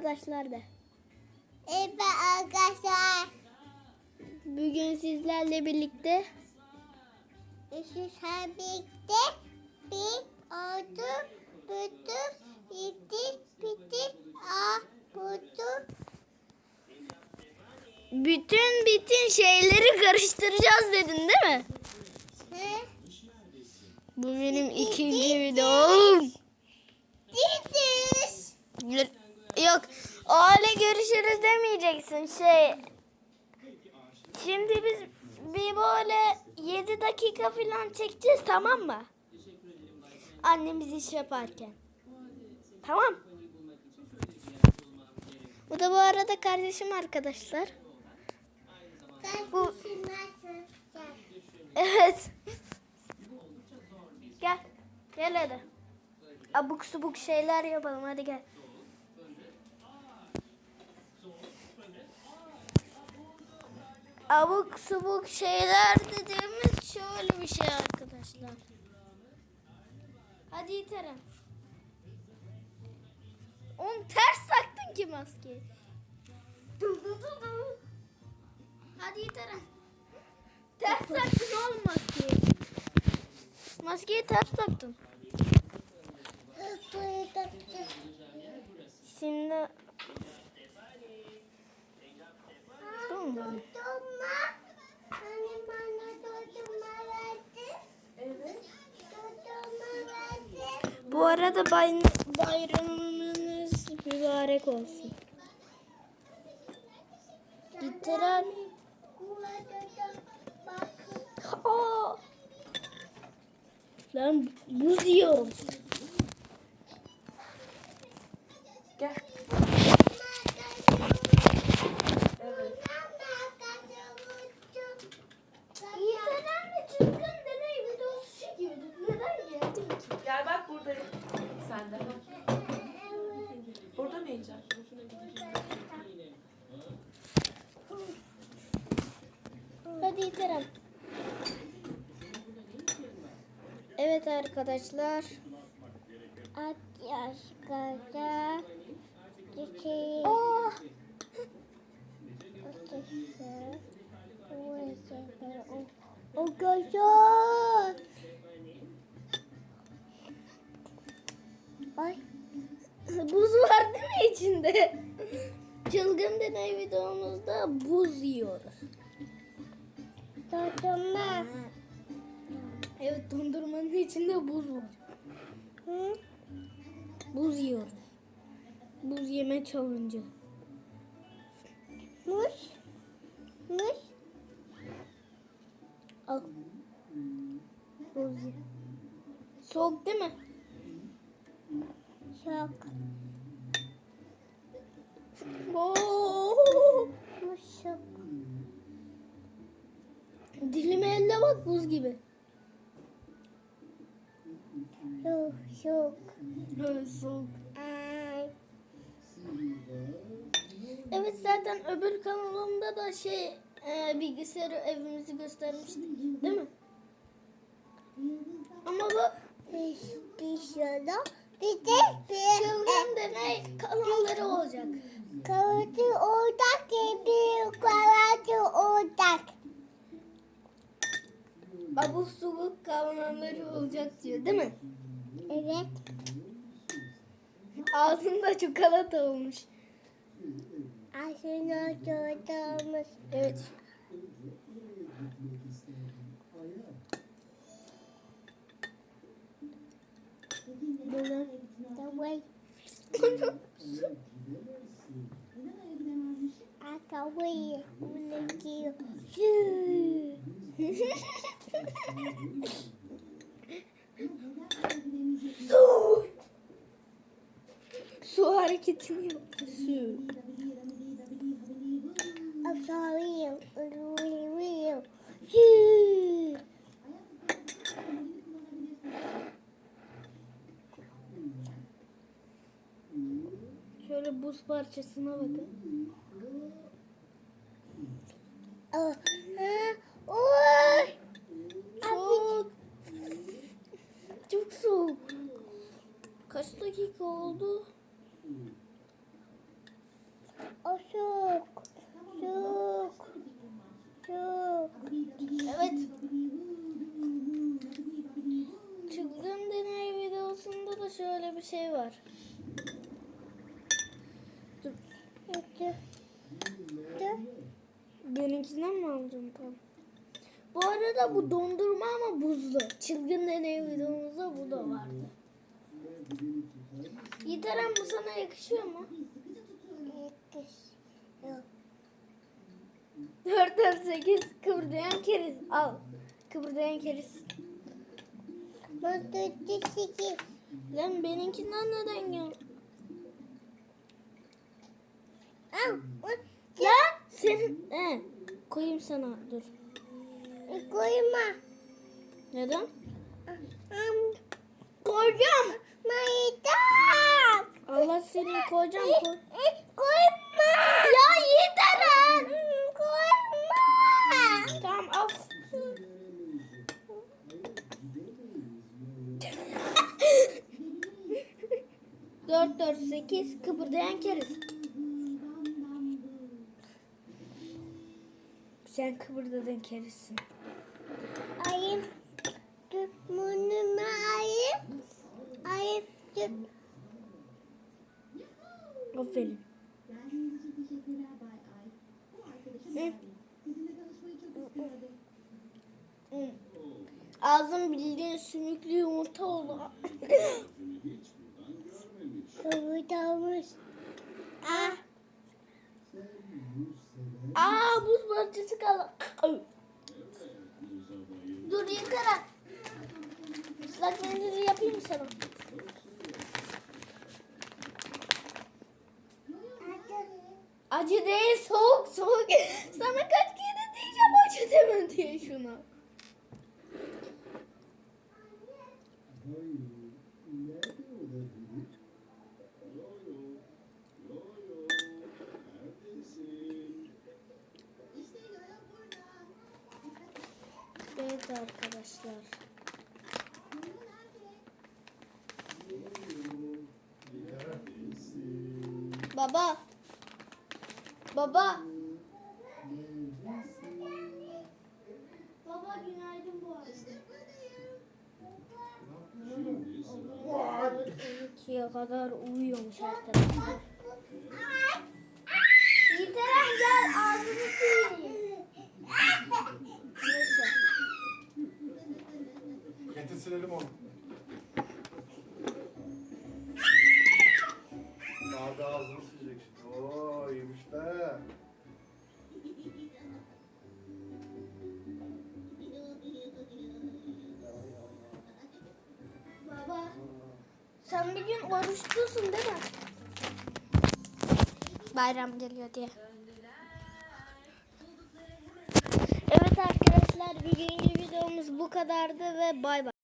arkadaşlar da. Evet arkadaşlar. Bugün sizlerle birlikte Sizler birlikte bir oldu. Büdü. Yedi. Bitti. A. Budu. bütün bütün şeyleri karıştıracağız dedin değil mi? Hı? Bu benim ikinci videom. Didiş. Yok öyle görüşürüz demeyeceksin şey. Şimdi biz bir böyle 7 dakika falan çekeceğiz tamam mı? Annemiz iş yaparken. Tamam. Bu da bu arada kardeşim arkadaşlar. Bu-? Evet. Gel. Gel hadi. Abuk subuk şeyler yapalım hadi gel. Abuk subuk şeyler dediğimiz şöyle bir şey arkadaşlar. Hadi iterim. Oğlum ters taktın ki maskeyi. Hadi iterim. Ters taktın oğlum maskeyi. Maskeyi ters taktın. Şimdi Tamam mı? Dondurma. Hani bana dondurma verdi. Evet. Dondurma verdi. bu arada bay, bayramınız mübarek olsun. Bakın. Aa! Lan buz yiyorum. Gel. İnternet çılgın deney videosu çekiyorduk. Neden geldin ki? Gel bak buradayım. Sen de. Burada mı yiyeceksin? Hadi iterim. Evet arkadaşlar. At yaş kadar. Çiçeği. Aa! O güzel. Deney videomuzda buz yiyoruz. Dondurma. Evet dondurmanın içinde buz var. Hı? Buz yiyoruz. Buz yeme challenge. Mus. Mus. Al. Buz ye. Soğuk değil mi? Şok. Oo! Elle bak buz gibi. Evet soğuk. Ay. Evet zaten öbür kanalımda da şey e, bilgisayarı evimizi göstermiştik değil mi? Ama bu Bir, bir şöyle. Bir de bir çılgın deney kanalları olacak. Kavacı ortak bir kavacı ortak. Abuk subuk kanalları olacak diyor değil mi? Evet. Ağzında çikolata olmuş. Aslında çocuğumuz. Evet. Böyle. Taway. Ataway. Ulekiyo. Su. Su hareketini yaptı. Su. Şöyle buz parçasına bakın. Kaç dakika oldu? Aşık. Şık. Şık. Evet. Çılgın deney videosunda da şöyle bir şey var. Dur. Dur. Dur. Benimkinden mi alacağım tam? Bu arada bu dondurma ama buzlu. Çılgın deney videomuzda bu da vardı. Yiteren bu sana yakışıyor mu? Yok. 4 4 8 kıvırdayan keriz. Al. Kıvırdayan keriz. Bu tuttu sekiz. Lan benimkinden neden gel? Al. Lan senin... He. Koyayım sana dur. Koyma. Neden? Am. Koyacağım. Maydan. Allah seni koyacağım koy. Koyma. Ya Yiteren. Koyma. Tamam af. Dört dört sekiz kıpırdayan keriz. Sen kıpırdadın kerizsin. Tut. Aferin. Ağzım bildiğin sümüklü yumurta oldu. Kıvırdamış. Ah. Aa buz parçası kaldı. Dur yıkara. Islak mendili yapayım mı sana? Acı değil soğuk soğuk. Sana kaç kere diyeceğim acı deme diye şuna. Evet arkadaşlar. Baba. Baba. Baba günaydın bu arada. 12'ye kadar uyuyormuş arkadaşlar. Yiteren gel ağzını sileyim. Neyse. Getir silelim onu. Abi ağzını Sen bir gün oruçlusun değil mi? Bayram geliyor diye. Evet arkadaşlar bugünkü videomuz bu kadardı ve bay bay.